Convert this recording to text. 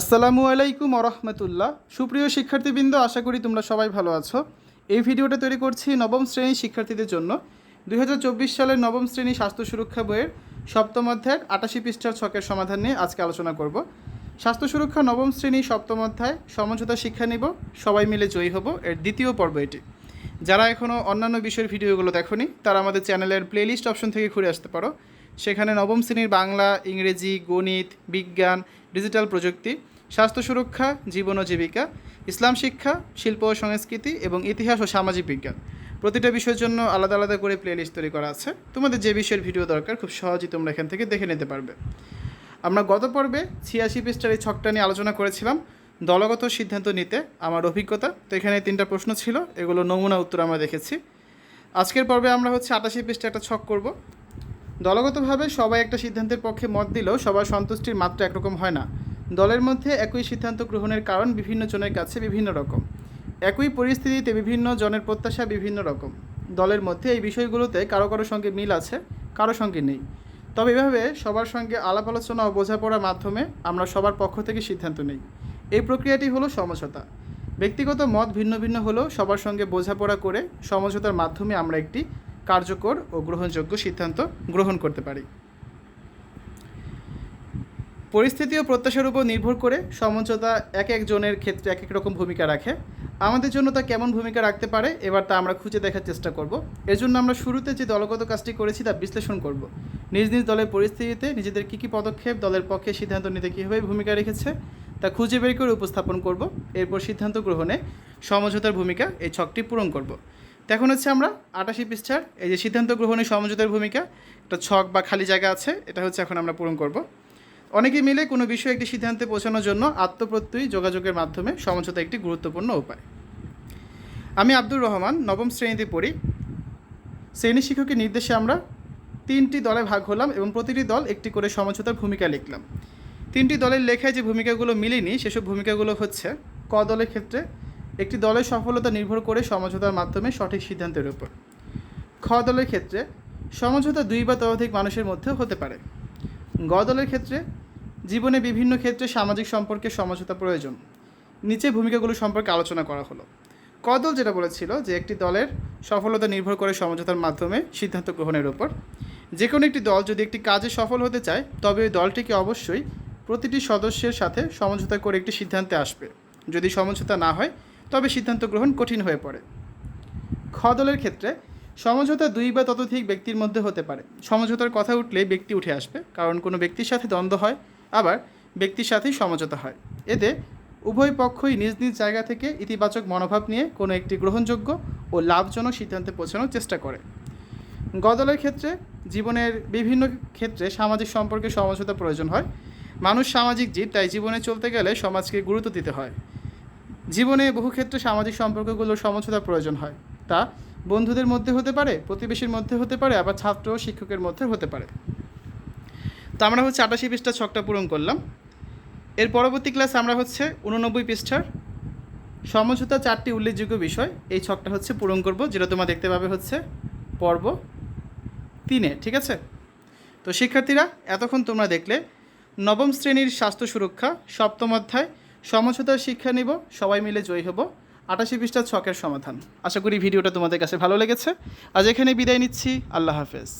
আসসালামু আলাইকুম আরহামতুল্লাহ সুপ্রিয় শিক্ষার্থীবৃন্দ, আশা করি তোমরা সবাই ভালো আছো। এই ভিডিওটা তৈরি করছি নবম শ্রেণির শিক্ষার্থীদের জন্য। দুই হাজার চব্বিশ সালের নবম শ্রেণি স্বাস্থ্য সুরক্ষা বইয়ের সপ্তম অধ্যায়ের আটাশি পৃষ্ঠার ছকের সমাধান নিয়ে আজকে আলোচনা করব। স্বাস্থ্য সুরক্ষা নবম শ্রেণি সপ্তম অধ্যায়, সমঝোতা শিক্ষা নিব। সবাই মিলে জয়ী হব। এর দ্বিতীয় পর্ব এটি। যারা এখনও অন্যান্য বিষয়ের ভিডিওগুলো দেখোনি, তারা আমাদের চ্যানেলের প্লেলিস্ট অপশন থেকে ঘুরে আসতে পারো। সেখানে নবম শ্রেণির বাংলা, ইংরেজি, গণিত, বিজ্ঞান, ডিজিটাল প্রযুক্তি, স্বাস্থ্য সুরক্ষা, জীবন ও জীবিকা, ইসলাম শিক্ষা, শিল্প ও সংস্কৃতি এবং ইতিহাস ও সামাজিক বিজ্ঞান। প্রতিটা বিষয়ের জন্য আলাদা আলাদা করে প্লেলিস্ট তৈরি করা আছে। তোমাদের যে বিষয়ের ভিডিও দরকার, খুব সহজেই তোমরা এখান থেকে দেখে নিতে পারবে। আমরা গত পর্বে ছিয়াশি পৃষ্ঠার এই ছকটা নিয়ে আলোচনা করেছিলাম। দলগত সিদ্ধান্ত নিতে আমার অভিজ্ঞতা। তো এখানে তিনটা প্রশ্ন ছিল। এগুলো নমুনা উত্তর আমরা দেখেছি। আজকের পর্বে আমরা হচ্ছে আটাশি পৃষ্ঠা একটা ছক করব। দলগতভাবে সবাই একটা সিদ্ধান্তের পক্ষে মত দিলেও সবার সন্তুষ্টির মাত্রা একরকম হয় না। দলের মধ্যে একই সিদ্ধান্ত গ্রহণের কারণ বিভিন্ন জনের কাছে বিভিন্ন রকম। একই পরিস্থিতিতে বিভিন্ন জনের প্রত্যাশা বিভিন্ন রকম। দলের মধ্যে এই বিষয়গুলোতে কারও কারও সঙ্গে মিল আছে, কারও সঙ্গে নেই। তবে এভাবে সবার সঙ্গে আলাপ আলোচনা ও বোঝাপড়ার মাধ্যমে আমরা সবার পক্ষ থেকে সিদ্ধান্ত নেই। এই প্রক্রিয়াটি হলো সমঝোতা। ব্যক্তিগত মত ভিন্ন ভিন্ন হলেও সবার সঙ্গে বোঝাপড়া করে সমঝোতার মাধ্যমে আমরা একটি কার্যকর ও গ্রহণযোগ্য সিদ্ধান্ত গ্রহণ করতে পারি। পরিস্থিতি ও প্রত্যাশার উপর নির্ভর করে সমঝোতা এক একজনের ক্ষেত্রে এক এক রকম ভূমিকা রাখে। আমাদের জন্য তা কেমন ভূমিকা রাখতে পারে এবার তা আমরা খুঁজে দেখার চেষ্টা করব। এর জন্য আমরা শুরুতে যে দলগত কাজটি করেছি তা বিশ্লেষণ করব। নিজ নিজ দলের পরিস্থিতিতে নিজেদের কী কী পদক্ষেপ দলের পক্ষে সিদ্ধান্ত নিতে কীভাবে ভূমিকা রেখেছে তা খুঁজে বের করে উপস্থাপন করব। এরপর সিদ্ধান্ত গ্রহণে সমঝোতার ভূমিকা এই ছকটি পূরণ করব। এখন হচ্ছে আমরা আটাশি পৃষ্ঠার এই যে সিদ্ধান্ত গ্রহণে সমঝোতার ভূমিকা একটা ছক বা খালি জায়গা আছে, এটা হচ্ছে এখন আমরা পূরণ করব। অনেকে মিলে কোনো বিষয়ে একটি সিদ্ধান্তে পৌঁছানোর জন্য আত্মপ্রত্যয়ী যোগাযোগের মাধ্যমে সমঝোতা একটি গুরুত্বপূর্ণ উপায়। আমি আব্দুর রহমান, নবম শ্রেণীতে পড়ি। শ্রেণি শিক্ষকের নির্দেশে আমরা তিনটি দলে ভাগ হলাম এবং প্রতিটি দল একটি করে সমঝোতার ভূমিকা লিখলাম। তিনটি দলের লেখায় যে ভূমিকাগুলো মিলেনি, সেসব ভূমিকাগুলো হচ্ছে ক দলের ক্ষেত্রে একটি দলের সফলতা নির্ভর করে সমঝোতার মাধ্যমে সঠিক সিদ্ধান্তের উপর। খ দলের ক্ষেত্রে সমঝোতা দুই বা ততোধিক মানুষের মধ্যে হতে পারে। গ দলের ক্ষেত্রে জীবনে বিভিন্ন ক্ষেত্রে সামাজিক সম্পর্কে সমঝোতা প্রয়োজন। নিচে ভূমিকাগুলো সম্পর্কে আলোচনা করা হলো। ক দল যেটা বলেছিল যে একটি দলের সফলতা নির্ভর করে সমঝোতার মাধ্যমে সিদ্ধান্ত গ্রহণের উপর। যে কোনো একটি দল যদি একটি কাজে সফল হতে চায়, তবে ওই দলটিকে অবশ্যই প্রতিটি সদস্যের সাথে সমঝোতা করে একটি সিদ্ধান্তে আসবে। যদি সমঝোতা না হয় তবে সিদ্ধান্ত গ্রহণ কঠিন হয়ে পড়ে। খ দলের ক্ষেত্রে সমঝোতা দুই বা ততোধিক ব্যক্তির মধ্যে হতে পারে। সমঝোতার কথা উঠলে ব্যক্তি উঠে আসবে, কারণ কোনো ব্যক্তির সাথে দ্বন্দ্ব হয়, আবার ব্যক্তির সাথেই সমঝোতা হয়। এতে উভয় পক্ষই নিজ নিজ জায়গা থেকে ইতিবাচক মনোভাব নিয়ে কোনো একটি গ্রহণযোগ্য ও লাভজনক সিদ্ধান্তে পৌঁছানোর চেষ্টা করে। গদলের ক্ষেত্রে জীবনের বিভিন্ন ক্ষেত্রে সামাজিক সম্পর্কে সমঝোতা প্রয়োজন হয়। মানুষ সামাজিক জীব, তাই জীবনে চলতে গেলে সমাজকে গুরুত্ব দিতে হয়। জীবনে বহু ক্ষেত্রে সামাজিক সম্পর্কগুলোর সমঝোতা প্রয়োজন হয়। তা বন্ধুদের মধ্যে হতে পারে, প্রতিবেশীর মধ্যে হতে পারে, আবার ছাত্র ও শিক্ষকের মধ্যে হতে পারে। তো আমরা হচ্ছে আটাশি পৃষ্ঠা ছকটা পূরণ করলাম। এর পরবর্তী ক্লাস আমরা হচ্ছে উননব্বই পৃষ্ঠার সমঝোতা চারটি উল্লেখযোগ্য বিষয়। এই ছকটা হচ্ছে পূরণ করব, যেটা তোমরা দেখতে পাবে হচ্ছে পর্ব তিনে, ঠিক আছে? তো শিক্ষার্থীরা, এতক্ষণ তোমরা দেখলে নবম শ্রেণির স্বাস্থ্য সুরক্ষা, সপ্তম অধ্যায় সমঝোতার শিক্ষা নিব, সবাই মিলে জয়ী হব। আটাশি পৃষ্ঠার ছকের সমাধান। আশা করি ভিডিওটা তোমাদের কাছে ভালো লেগেছে। আজ এখানে বিদায় নিচ্ছি। আল্লাহ হাফেজ।